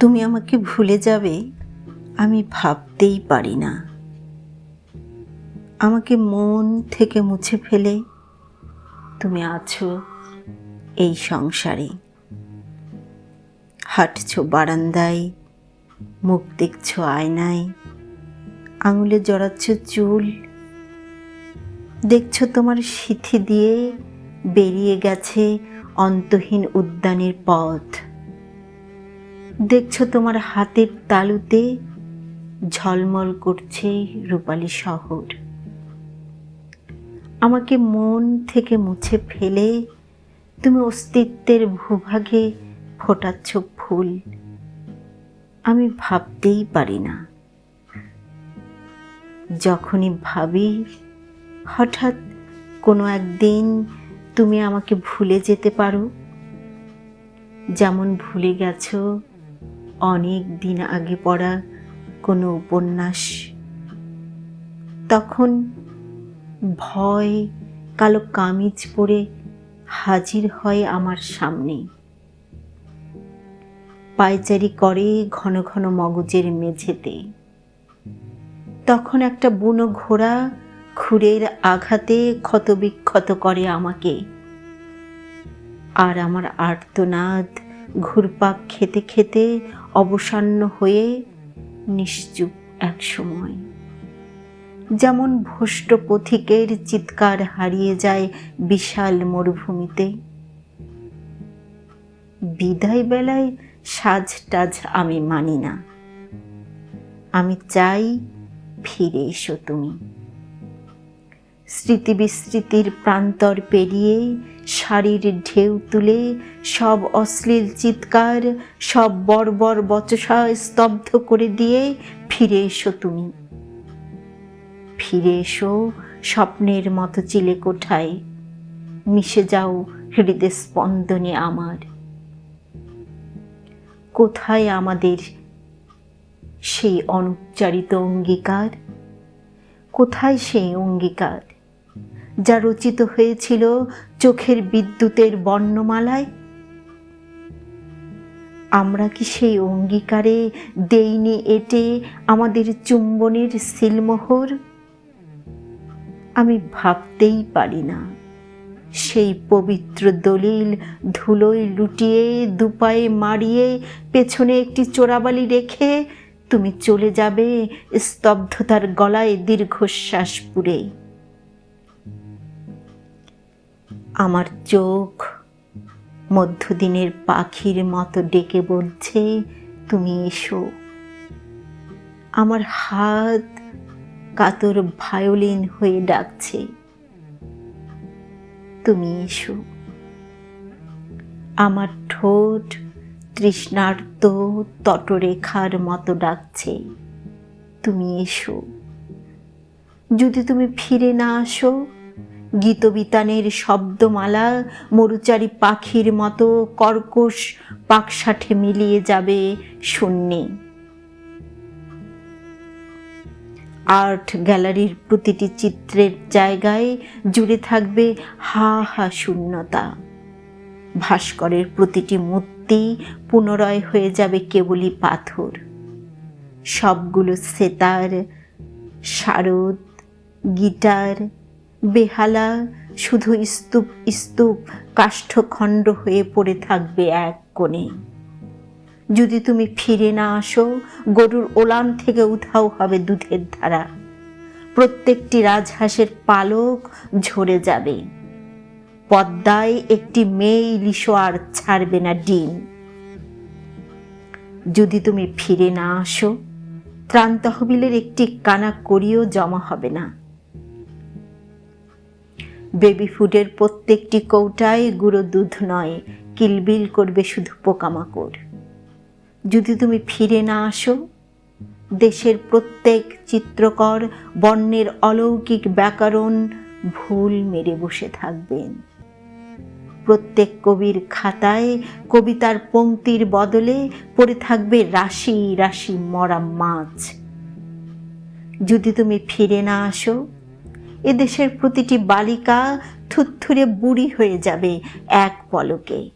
তুমি আমাকে ভুলে যাবে, আমি ভাবতেই পারি না। আমাকে মন থেকে মুছে ফেলে তুমি আছো এই সংসারে। হাঁটছো বারান্দায়, মুখ দেখছ আয়নায়, আঙুলে জড়াচ্ছ চুল। দেখছ তোমার সিথি দিয়ে বেরিয়ে গেছে অন্তহীন উদ্যানের পথ। দেখছ তোমার হাতের তালুতে ঝলমল করছে রূপালী শহর। আমাকে মন থেকে মুছে ফেলে তুমি অস্তিত্বের ভূভাগে ফোটাচ্ছ ফুল। আমি ভাবতেই পারি না। যখনই ভাবি, হঠাৎ কোনো একদিন তুমি আমাকে ভুলে যেতে পারো। যেমন ভুলে গেছো অনেক দিন আগে পড়া কোনো উপন্যাস। তখন ভয়, কালো কামিজ পরে হাজির হয় আমার সামনে। পায়চারি করে ঘন ঘন মগজের মেঝেতে। তখন একটা বুনো ঘোড়া খুরের আঘাতে ক্ষতবিক্ষত করে আমাকে। আর আমার আর্তনাদ ঘুরপাক খেতে খেতে অবসন্ন হয়ে নিশ্চুপ এক সময়। যেমন ভ্রষ্ট পথিকের চিৎকার হারিয়ে যায় বিশাল মরুভূমিতে। বিদায় বেলায় সাজ টাজ আমি মানি না। আমি চাই ফিরে এসো তুমি। স্মৃতি বিস্মৃতির প্রান্তর পেরিয়ে শাড়ির ঢেউ তুলে সব অশ্লীল চিৎকার, সব বর্বর বচসা স্তব্ধ করে দিয়ে ফিরে এসো তুমি। ফিরে এসো স্বপ্নের মতো চিলে কোঠায়। মিশে যাও হৃদয় স্পন্দনে আমার। কোথায় আমাদের সেই অনুচ্চারিত অঙ্গীকার? কোথায় সেই অঙ্গীকার? যা রচিত হয়েছিল চোখের বিদ্যুতের বর্ণমালায়। আমরা কি সেই অঙ্গীকারে দেইনি এটে আমাদের চুম্বনের সিলমোহর? আমি ভাবতেই পারি না। সেই পবিত্র দলিল ধুলোয় লুটিয়ে, দুপায়ে মারিয়ে পেছনে একটি চোরাবালি রেখে তুমি চলে যাবে স্তব্ধতার গলায় দীর্ঘশ্বাস পুরে আমার চোখ মধ্যদিনের পাখির মতো ডেকে বলছে, তুমি এসো। আমার হাত কাতর ভায়োলিন হয়ে ডাকছে, তুমি এসো। আমার ঠোঁট তৃষ্ণার্ত তটরেখার মতো ডাকছে, তুমি এসো। যদি তুমি ফিরে না আসো গীতবিতানের শব্দমালা মরুচারি পাখির মতো কর্কশ পাকসাঠে মিলিয়ে যাবে শূন্যে। আর্ট গ্যালারির প্রতিটি চিত্রের জায়গায় জুড়ে থাকবে হা হা শূন্যতা। ভাস্করের প্রতিটি মূর্তি পুনরায় হয়ে যাবে কেবলই পাথর। সবগুলো সেতার, শারদ, গিটার বেহালা, শুধু স্তূপ স্তূপ, কাষ্ঠখণ্ড হয়ে পড়ে থাকবে এক কোণে। যদি তুমি ফিরে না আসো, গরুর ওলান থেকে উধাও হবে দুধের ধারা। প্রত্যেকটি রাজহাঁসের পালক ঝরে যাবে। পদ্মায় একটি মেয়ে ইলিশও আর ছাড়বে না ডিম। যদি তুমি ফিরে না আসো, ত্রাণ তহবিলের একটি কানা করিও জমা হবে না। বেবি ফুডের প্রত্যেকটি কৌটায় গুঁড়ো দুধ নয়, কিলবিল করবে শুধু পোকামাকড়। যদি তুমি ফিরে না আসো, দেশের প্রত্যেক চিত্রকর, বর্ণের অলৌকিক ব্যাকরণ ভুল মেরে বসে থাকবেন। প্রত্যেক কবির খাতায় কবিতার পংক্তির বদলে পড়ে থাকবে রাশি রাশি মরা মাছ। যদি তুমি ফিরে না আসো এদেশের প্রতিটি বালিকা থুত্থুরে বুড়ি হয়ে যাবে এক পলকে।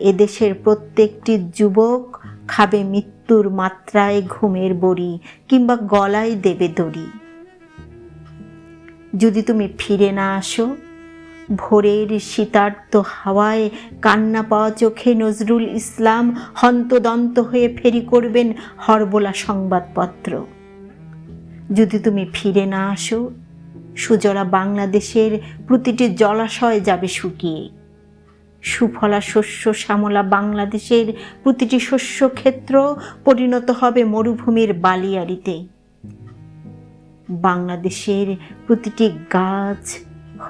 এদেশের প্রত্যেকটি যুবক খাবে মৃত্যুর মাত্রায় ঘুমের বড়ি কিংবা গলায় দেবে দড়ি। যদি তুমি ফিরে না আসো, ভোরের শীতার্ত হাওয়ায় কান্না পাওয়া চোখে নজরুল ইসলাম হন্তদন্ত হয়ে ফেরি করবেন হরবোলা সংবাদপত্র। যদি তুমি ফিরে না আসো, সুজলা বাংলাদেশের প্রতিটি জলাশয় যাবে শুকিয়ে। সুফলা শস্য শ্যামলা বাংলাদেশের প্রতিটি শস্য ক্ষেত্র পরিণত হবে মরুভূমির বালিয়াড়িতে। বাংলাদেশের প্রতিটি গাছ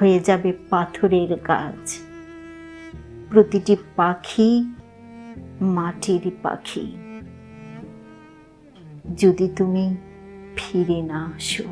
হয়ে যাবে পাথরের গাছ। প্রতিটি পাখি মাটির পাখি। যদি তুমি ফিরে না আসো